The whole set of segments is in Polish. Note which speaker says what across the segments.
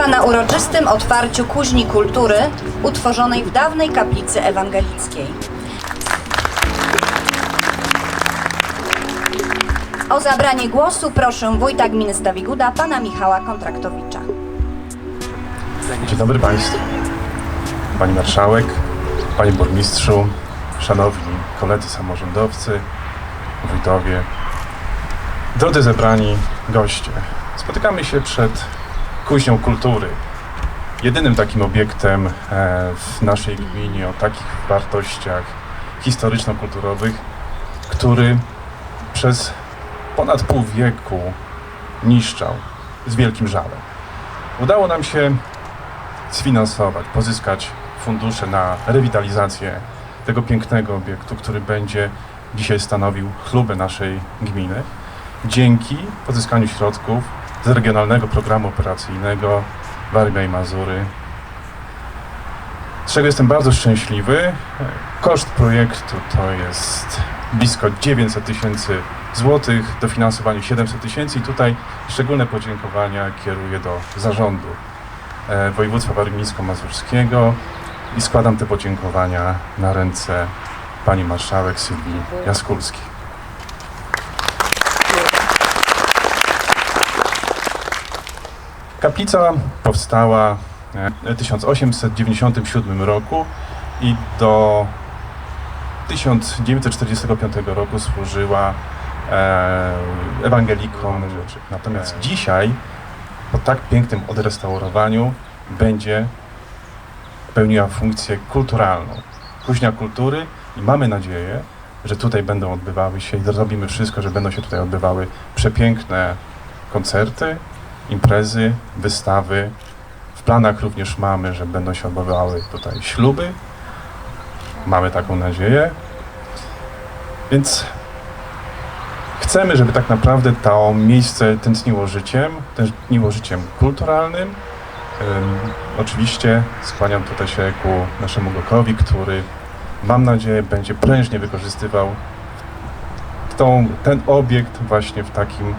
Speaker 1: Państwa na uroczystym otwarciu Kuźni Kultury utworzonej w dawnej kaplicy ewangelickiej. O zabranie głosu proszę wójta gminy Stawiguda, pana Michała Kontraktowicza.
Speaker 2: Dzień dobry Państwu. Pani Marszałek, Panie Burmistrzu, Szanowni koledzy samorządowcy, wójtowie, drodzy zebrani goście. Spotykamy się przed Kuźnią Kultury, jedynym takim obiektem e, w naszej gminie o takich wartościach historyczno-kulturowych, który przez ponad pół wieku niszczał z wielkim żalem. Udało nam się sfinansować, pozyskać fundusze na rewitalizację tego pięknego obiektu, który będzie dzisiaj stanowił chlubę naszej gminy. Dzięki pozyskaniu środków z Regionalnego Programu Operacyjnego Warmia i Mazury, z czego jestem bardzo szczęśliwy. Koszt projektu to jest blisko 900 tysięcy złotych, dofinansowanie 700 tysięcy i tutaj szczególne podziękowania kieruję do zarządu e, województwa warmińsko-mazurskiego i składam te podziękowania na ręce pani marszałek Sylwii Jaskulskiej. Kaplica powstała e, w 1897 roku i do 1945 roku służyła e, ewangelikom. Natomiast dzisiaj, po tak pięknym odrestaurowaniu, będzie pełniła funkcję kulturalną. Kuźnia kultury i mamy nadzieję, że tutaj będą odbywały się i zrobimy wszystko, że będą się tutaj odbywały przepiękne koncerty, imprezy, wystawy. W planach również mamy, że będą się odbywały tutaj śluby. Mamy taką nadzieję. Więc chcemy, żeby tak naprawdę to miejsce tętniło życiem, tętniło życiem kulturalnym. Ym, oczywiście skłaniam tutaj się ku naszemu Gokowi, który mam nadzieję będzie prężnie wykorzystywał tą, ten obiekt właśnie w takim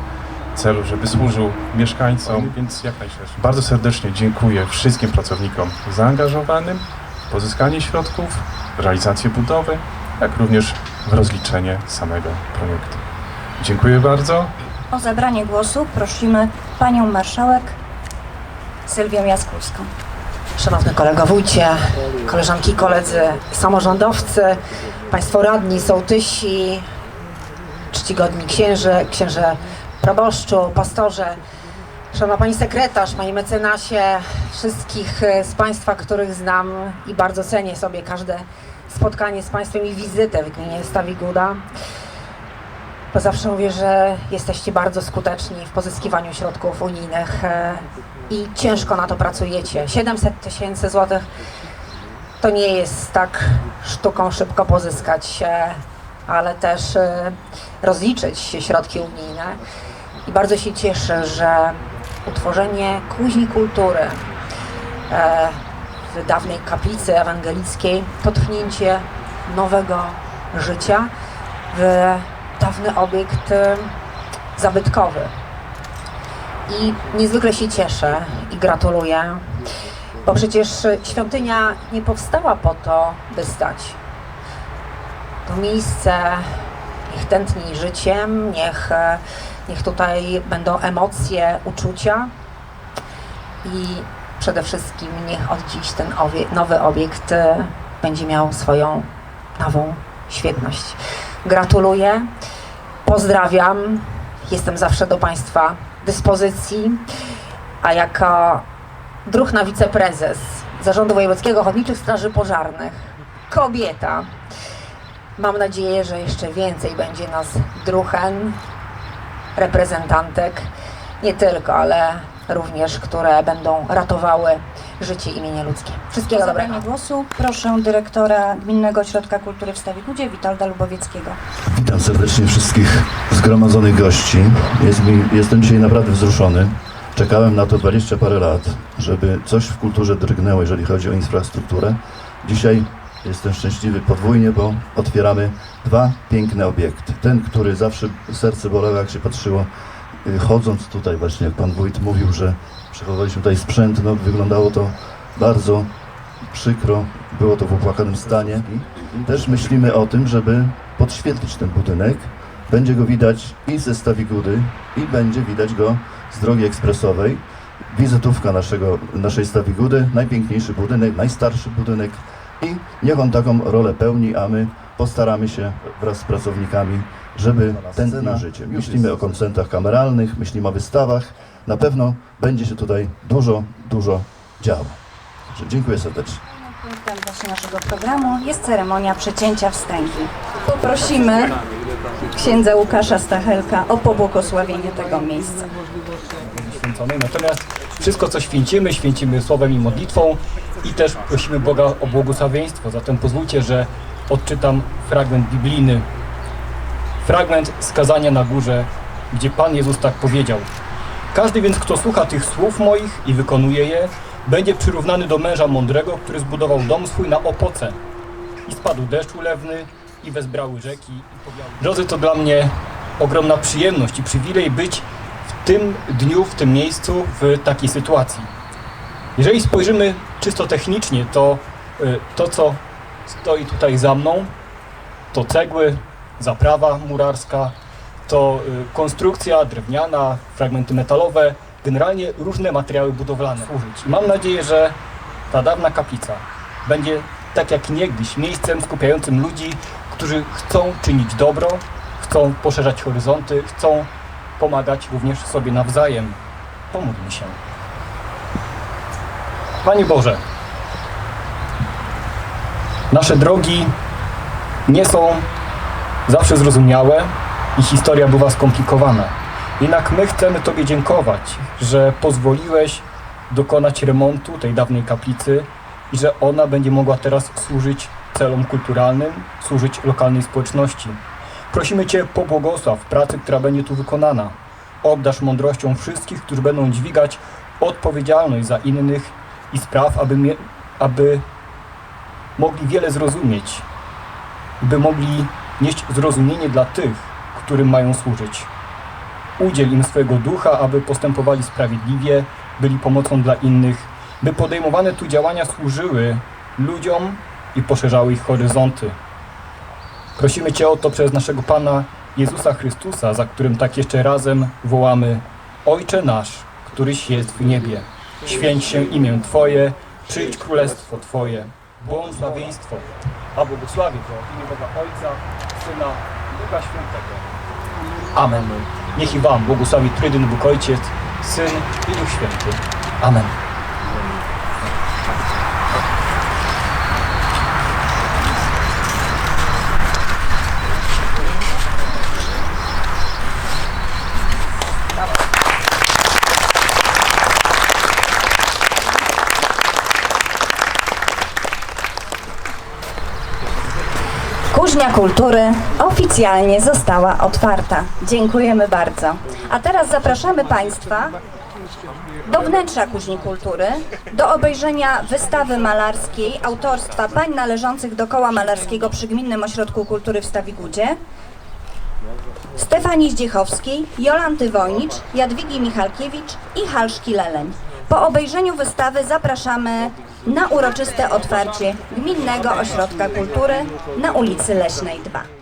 Speaker 2: celu, żeby służył mieszkańcom, więc jak najszerzej. Bardzo serdecznie dziękuję wszystkim pracownikom zaangażowanym w pozyskanie środków, w realizację budowy, jak również w rozliczenie samego projektu. Dziękuję bardzo.
Speaker 1: O zabranie głosu prosimy panią marszałek Sylwię Jaskulską.
Speaker 3: Szanowny kolego wójcie, koleżanki i koledzy samorządowcy, państwo radni, sołtysi, czcigodni księże, księże proboszczu, pastorze, szanowna pani sekretarz, panie mecenasie, wszystkich e, z państwa, których znam i bardzo cenię sobie każde spotkanie z państwem i wizytę w gminie Stawiguda. Bo zawsze mówię, że jesteście bardzo skuteczni w pozyskiwaniu środków unijnych e, i ciężko na to pracujecie. 700 tysięcy złotych to nie jest tak sztuką szybko pozyskać, e, ale też e, rozliczyć środki unijne. I bardzo się cieszę, że utworzenie kuźni kultury e, w dawnej kaplicy ewangelickiej to tchnięcie nowego życia w dawny obiekt e, zabytkowy. I niezwykle się cieszę i gratuluję, bo przecież świątynia nie powstała po to, by stać. Miejsce. Niech tętni życiem, niech, e, niech tutaj będą emocje, uczucia. I przede wszystkim niech od dziś ten nowy obiekt e, będzie miał swoją nową świetność. Gratuluję, pozdrawiam, jestem zawsze do Państwa dyspozycji, a jako druhna wiceprezes Zarządu Wojewódzkiego Ochotniczych Straży Pożarnych, kobieta, mam nadzieję, że jeszcze więcej będzie nas druhen, reprezentantek, nie tylko, ale również, które będą ratowały życie i mienie ludzkie. Wszystkiego dobrego.
Speaker 1: zabranie głosu proszę dyrektora Gminnego Ośrodka Kultury w Stawigudzie, Witolda Lubowieckiego.
Speaker 4: Witam serdecznie wszystkich zgromadzonych gości. Jest mi, jestem dzisiaj naprawdę wzruszony. Czekałem na to 20 parę lat, żeby coś w kulturze drgnęło, jeżeli chodzi o infrastrukturę. Dzisiaj jestem szczęśliwy podwójnie, bo otwieramy dwa piękne obiekty. Ten, który zawsze serce bolało, jak się patrzyło y, chodząc tutaj właśnie, jak pan wójt mówił, że przechowaliśmy tutaj sprzęt, no wyglądało to bardzo przykro, było to w opłakanym stanie. Też myślimy o tym, żeby podświetlić ten budynek. Będzie go widać i ze Stawigudy, i będzie widać go z drogi ekspresowej. Wizytówka naszego, naszej Stawigudy, najpiękniejszy budynek, najstarszy budynek i niech on taką rolę pełni, a my postaramy się wraz z pracownikami, żeby ten dniu życie. Myślimy o koncertach kameralnych, myślimy o wystawach. Na pewno będzie się tutaj dużo, dużo działo. Także dziękuję serdecznie.
Speaker 1: Punktem właśnie naszego programu jest ceremonia przecięcia wstęgi. Poprosimy księdza Łukasza Stachelka o pobłogosławienie tego miejsca.
Speaker 5: Święconej. Natomiast wszystko, co święcimy, święcimy słowem i modlitwą i też prosimy Boga o błogosławieństwo. Zatem pozwólcie, że odczytam fragment biblijny. Fragment skazania na górze, gdzie Pan Jezus tak powiedział. Każdy więc, kto słucha tych słów moich i wykonuje je, będzie przyrównany do męża mądrego, który zbudował dom swój na opoce. I spadł deszcz ulewny, i wezbrały rzeki, i. Drodzy, to dla mnie ogromna przyjemność i przywilej być tym dniu, w tym miejscu, w takiej sytuacji. Jeżeli spojrzymy czysto technicznie, to y, to, co stoi tutaj za mną, to cegły, zaprawa murarska, to y, konstrukcja drewniana, fragmenty metalowe, generalnie różne materiały budowlane mam nadzieję, że ta dawna kaplica będzie tak jak niegdyś miejscem skupiającym ludzi, którzy chcą czynić dobro, chcą poszerzać horyzonty, chcą pomagać również sobie nawzajem. Pomódlmy się. Panie Boże, nasze drogi nie są zawsze zrozumiałe i historia bywa skomplikowana. Jednak my chcemy Tobie dziękować, że pozwoliłeś dokonać remontu tej dawnej kaplicy i że ona będzie mogła teraz służyć celom kulturalnym, służyć lokalnej społeczności. Prosimy Cię, pobłogosław pracy, która będzie tu wykonana. Obdasz mądrością wszystkich, którzy będą dźwigać odpowiedzialność za innych i spraw, aby, mie- aby mogli wiele zrozumieć, by mogli nieść zrozumienie dla tych, którym mają służyć. Udziel im swojego ducha, aby postępowali sprawiedliwie, byli pomocą dla innych, by podejmowane tu działania służyły ludziom i poszerzały ich horyzonty. Prosimy Cię o to przez naszego Pana Jezusa Chrystusa, za którym tak jeszcze razem wołamy Ojcze nasz, któryś jest w niebie. Święć się imię Twoje, przyjdź królestwo Twoje, błogosławieństwo, a błogosławię to w imię Boga Ojca, Syna i Ducha Świętego. Amen. Niech i Wam błogosławi Trydyn Bóg Ojciec, Syn i Duch Święty. Amen.
Speaker 1: Kuźnia Kultury oficjalnie została otwarta. Dziękujemy bardzo. A teraz zapraszamy Państwa do wnętrza Kuźni Kultury, do obejrzenia wystawy malarskiej autorstwa pań należących do Koła Malarskiego przy Gminnym Ośrodku Kultury w Stawigudzie, Stefanii Zdziechowskiej, Jolanty Wojnicz, Jadwigi Michalkiewicz i Halszki Leleń. Po obejrzeniu wystawy zapraszamy na uroczyste otwarcie Gminnego Ośrodka Kultury na ulicy Leśnej 2.